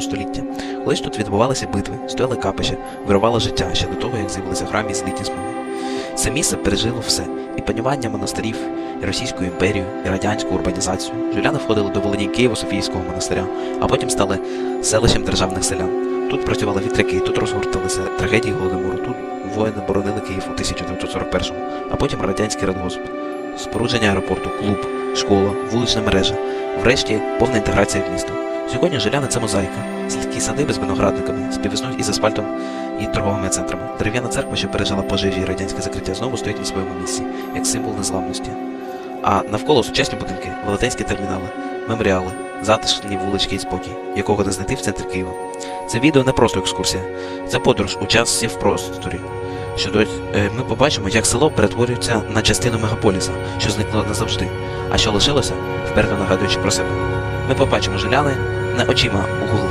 19 століття. Колись тут відбувалися битви, стояли капища, вирувало життя ще до того, як з'явилися храмі з літні смуги. Це місце пережило все і панювання монастирів, і Російську імперію, і радянську урбанізацію. Жуляни входили до володінь Києво-Софійського монастиря, а потім стали селищем державних селян. Тут працювали вітряки, тут розгорталися трагедії Голодомору, тут воїни боронили Київ у 1941-му, а потім радянський радгосп, спорудження аеропорту, клуб, школа, вулична мережа, врешті повна інтеграція в місто. Сьогодні Жиляни це мозаїка, сільські садиби з виноградниками, співіснують із асфальтом і торговими центрами. Дерев'яна церква, що пережила пожежі і радянське закриття, знову стоїть на своєму місці, як символ незламності. А навколо сучасні будинки, велетенські термінали, меморіали, затишні вулички і спокій, якого не знайти в центрі Києва. Це відео не просто екскурсія, це подорож у часі в просторі. Щодо е, ми побачимо, як село перетворюється на частину мегаполіса, що зникло назавжди, а що лишилося, вперто нагадуючи про себе. Ми побачимо жиляни очима у Maps,